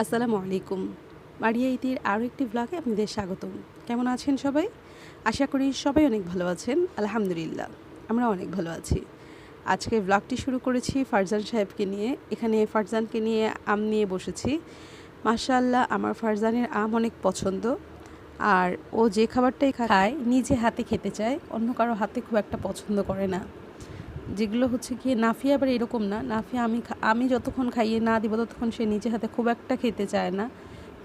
আসসালামু আলাইকুম। মারিয়া ইতির আরও একটি ব্লগে আপনাদের স্বাগতম। কেমন আছেন সবাই? আশা করি সবাই অনেক ভালো আছেন। আলহামদুলিল্লাহ, আমরা অনেক ভালো আছি। আজকে ব্লগটি শুরু করেছি ফারজান সাহেবকে নিয়ে। এখানে ফারজানকে নিয়ে আম নিয়ে বসেছি। মাশাআল্লাহ, আমার ফারজানের আম অনেক পছন্দ। আর ও যে খাবারটাই খায়, নিজে হাতে খেতে চায়। অন্য কারও হাতে খুব একটা পছন্দ করে না। যেগুলো হচ্ছে কি, নাফিয়া আবার এরকম না। নাফিয়া আমি আমি যতক্ষণ খাইয়ে না দিব, ততক্ষণ সে নিজে হাতে খুব একটা খেতে চায় না।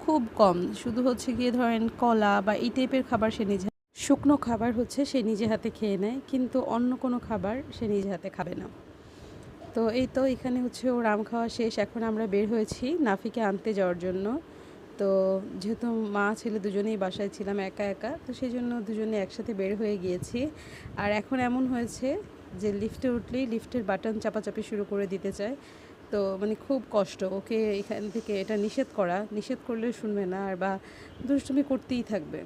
খুব কম। শুধু হচ্ছে গিয়ে ধরেন কলা বা এই টাইপের খাবার সে নিজে শুকনো খাবার হচ্ছে সে নিজে হাতে খেয়ে নেয়, কিন্তু অন্য কোনো খাবার সে নিজে হাতে খাবে না। তো এই তো এখানে হচ্ছে ওর আম খাওয়া শেষ। এখন আমরা বের হয়েছি নাফিকে আনতে যাওয়ার জন্য। তো যেহেতু মা, ছেলে দুজনেই বাসায় ছিলাম একা একা, তো সেই জন্য দুজনে একসাথে বের হয়ে গিয়েছি। আর এখন এমন হয়েছে যে লিফটে উঠলেই লিফটের বাটন চাপাচাপি শুরু করে দিতে চায়। তো মানে খুব কষ্ট ওকে এখান থেকে এটা নিষেধ করা। নিষেধ করলে শুনবে না আর বা দুষ্টুমি করতেই থাকবে।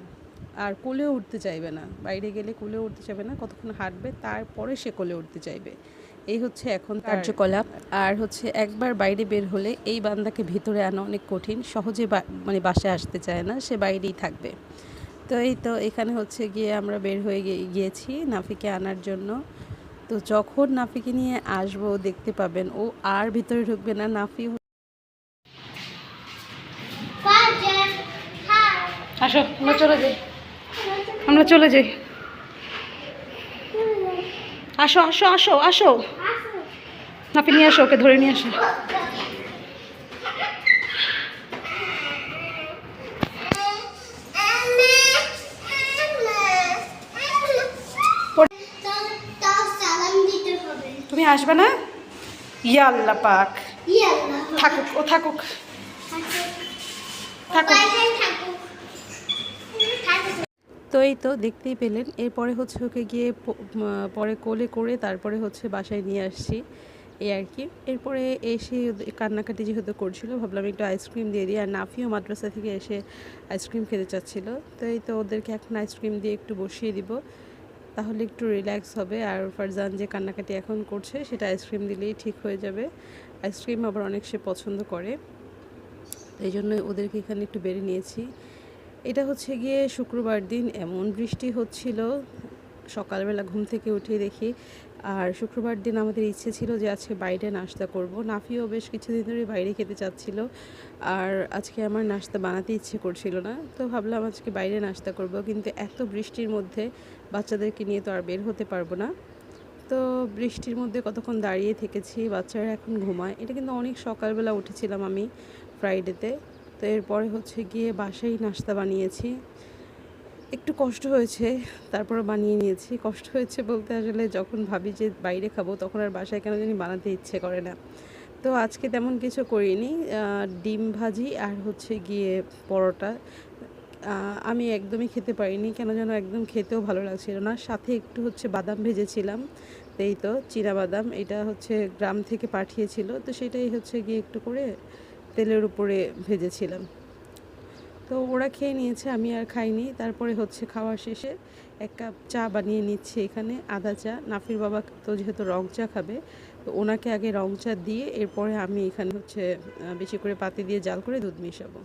আর কোলেও উঠতে চাইবে না। বাইরে গেলে কোলেও উঠতে চাইবে না কতক্ষণ হাঁটবে তারপরে সে কোলে উঠতে চাইবে। এই হচ্ছে এখন কার্যকলাপ। আর হচ্ছে একবার বাইরে বের হলে এই বান্দাকে ভিতরে আনা অনেক কঠিন। সহজে মানে বাসায় আসতে চায় না সে বাইরেই থাকবে। তো এই তো এখানে হচ্ছে গিয়ে আমরা বের হয়ে গিয়ে- গিয়েছি নাফিকে আনার জন্য। তো যখন নাফিকে নিয়ে আসব, দেখতে পাবেন ও আর ভিতরে ঢুকবে না। নাফি আসো, আমরা চলে যাই। আমরা চলে যাই। আসো আসো আসো আসো। নাফি, নিয়ে আসো, ওকে ধরে নিয়ে আসো তাও সালাম দিতে হবে তুমি আসবে না? ইয়া আল্লাহ পাক। থাকুক ও থাকুক। থাকুক। বাইরে থাকুক। থাকুক। তো এই তো দেখতেই পেলেন। এরপরে হচ্ছে ওকে গিয়ে পরে কোলে করে তারপরে হচ্ছে বাসায় নিয়ে আসছি। এই আর কি। এরপরে এসে কান্নাকাটি যেহেতু করছিল ভাবলাম একটু আইসক্রিম দিয়ে দিই। আর নাফিও মাদ্রাসা থেকে এসে আইসক্রিম খেতে চাচ্ছিল। তো এই তো ওদেরকে এখন আইসক্রিম দিয়ে একটু বসিয়ে দিব। তাহলে একটু রিল্যাক্স হবে। আর ফারজান যে কান্নাকাটি এখন করছে, সেটা আইসক্রিম দিলেই ঠিক হয়ে যাবে। আইসক্রিম আবার অনেক সে পছন্দ করে। এই জন্য ওদেরকে এখানে একটু বেড়ে নিয়েছি। এটা হচ্ছে গিয়ে শুক্রবার দিন, এমন বৃষ্টি হচ্ছিল। সকালবেলা ঘুম থেকে উঠে দেখি আর শুক্রবার দিন আমাদের ইচ্ছে ছিল যে আজকে বাইরে নাস্তা করব। নাফিও বেশ কিছুদিন ধরে বাইরে খেতে চাচ্ছিল। আর আজকে আমার নাস্তা বানাতে ইচ্ছে করছিল না। তো ভাবলাম আজকে বাইরে নাস্তা করব, কিন্তু এত বৃষ্টির মধ্যে বাচ্চাদেরকে নিয়ে তো আর বের হতে পারব না। তো বৃষ্টির মধ্যে কতক্ষণ দাঁড়িয়ে থেকেছি, বাচ্চারা এখন ঘুমায়। এটা কিন্তু অনেক সকালবেলা উঠেছিলাম আমি ফ্রাইডেতে তো এরপরে হচ্ছে গিয়ে বাসায় নাস্তা বানিয়েছি। একটু কষ্ট হয়েছে তারপরে বানিয়ে নিয়েছি। কষ্ট হয়েছে বলতে আসলে যখন ভাবি যে বাইরে খাব তখন আর বাসায় কেন জানি বানাতে ইচ্ছে করে না। তো আজকে তেমন কিছু করিনি ডিম ভাজি আর হচ্ছে গিয়ে পরোটা। আমি একদমই খেতে পারিনি, কেন যেন একদম খেতেও ভালো লাগছিল না। সাথে একটু হচ্ছে বাদাম ভেজেছিলাম, এই তো বাদাম, এটা হচ্ছে গ্রাম থেকে পাঠিয়েছিল। তো সেটাই হচ্ছে গিয়ে একটু করে তেলের উপরে ভেজেছিলাম। তো ওরা খেয়ে নিয়েছে, আমি আর খাইনি। তারপরে হচ্ছে খাওয়া শেষে এক কাপ চা বানিয়ে নিচ্ছে এখানে, আদা চা। নাফির বাবা তো যেহেতু রং চা খাবে, তো ওনাকে আগে রং চা দিয়ে এরপরে আমি এখানে হচ্ছে বেশি করে পাতি দিয়ে জাল করে দুধ মিশাবো।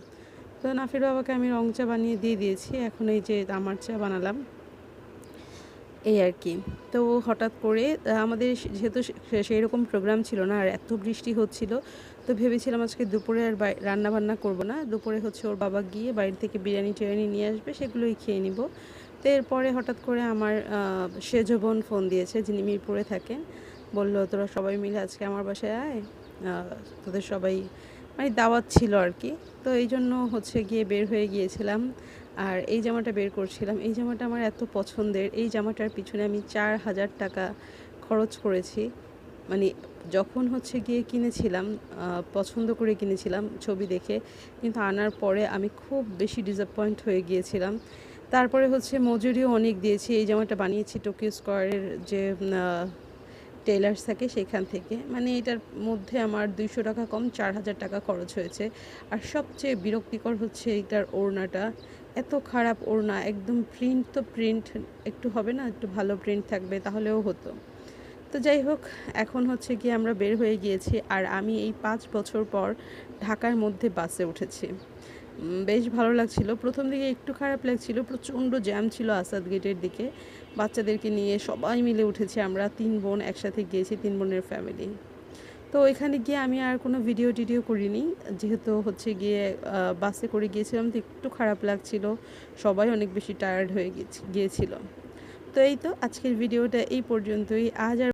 তো নাফির বাবাকে আমি রং চা বানিয়ে দিয়ে দিয়েছি। এখন এই যে আমার চা বানালাম এই আর কি। তো হঠাৎ করে আমাদের যেহেতু সেই রকম প্রোগ্রাম ছিল না আর এত বৃষ্টি হচ্ছিল তো ভেবেছিলাম আজকে দুপুরে আর রান্না বান্না করব না। দুপুরে হচ্ছে ওর বাবা গিয়ে বাইরে থেকে বিরিয়ানি টিরিয়ানি নিয়ে আসবে সেগুলোই খেয়ে নিব। তো এরপরে হঠাৎ করে আমার আহ, সেজ বোন ফোন দিয়েছে যিনি মিরপুরে থাকেন। বলল তোরা সবাই মিলে আজকে আমার বাসায় আয়। তোদের সবাই মানে দাওয়াত ছিল আর কি। তো এই জন্য হচ্ছে গিয়ে বের হয়ে গিয়েছিলাম। আর এই জামাটা বের করছিলাম। এই জামাটা আমার এত পছন্দের। এই জামাটার পিছনে আমি চার হাজার টাকা খরচ করেছি। মানে যখন হচ্ছে গিয়ে কিনেছিলাম পছন্দ করে কিনেছিলাম ছবি দেখে, কিন্তু আনার পরে আমি খুব বেশি ডিসঅ্যাপয়েন্ট হয়ে গিয়েছিলাম। তারপরে হচ্ছে মজুরিও অনেক দিয়েছি। এই জামাটা বানিয়েছি টোকিও স্কোয়ারের যে টেলার্স থাকে সেখান থেকে। মানে এটার মধ্যে আমার দুইশো টাকা কম, চার হাজার টাকা খরচ হয়েছে। আর সবচেয়ে বিরক্তিকর হচ্ছে এইটার ওড়নাটা। এত খারাপ ওড়না একদম প্রিন্ট তো প্রিন্ট একটু হবে না, একটু ভালো প্রিন্ট থাকবে, তাহলেও হতো। তো যাই হোক, এখন হচ্ছে গিয়ে আমরা বের হয়ে গিয়েছি আর আমি এই পাঁচ বছর পর ঢাকার মধ্যে বাসে উঠেছি। বেশ ভালো লাগছিল। প্রথম দিকে একটু খারাপ লাগছিল, প্রচণ্ড জ্যাম ছিল আসাদ গেটের দিকে। বাচ্চাদেরকে নিয়ে সবাই মিলে উঠেছি আমরা, তিন বোন একসাথে গিয়েছি, তিন বোনের ফ্যামিলি তো ওইখানে গিয়ে আমি আর কোনো ভিডিও টিডিও করিনি। যেহেতু হচ্ছে গিয়ে বাসে করে গিয়েছিলাম তো একটু খারাপ লাগছিল। সবাই অনেক বেশি টায়ার্ড হয়ে গিয়েছি- গিয়েছিল। তো এই তো আজকের ভিডিওটা এই পর্যন্তই। আজ আর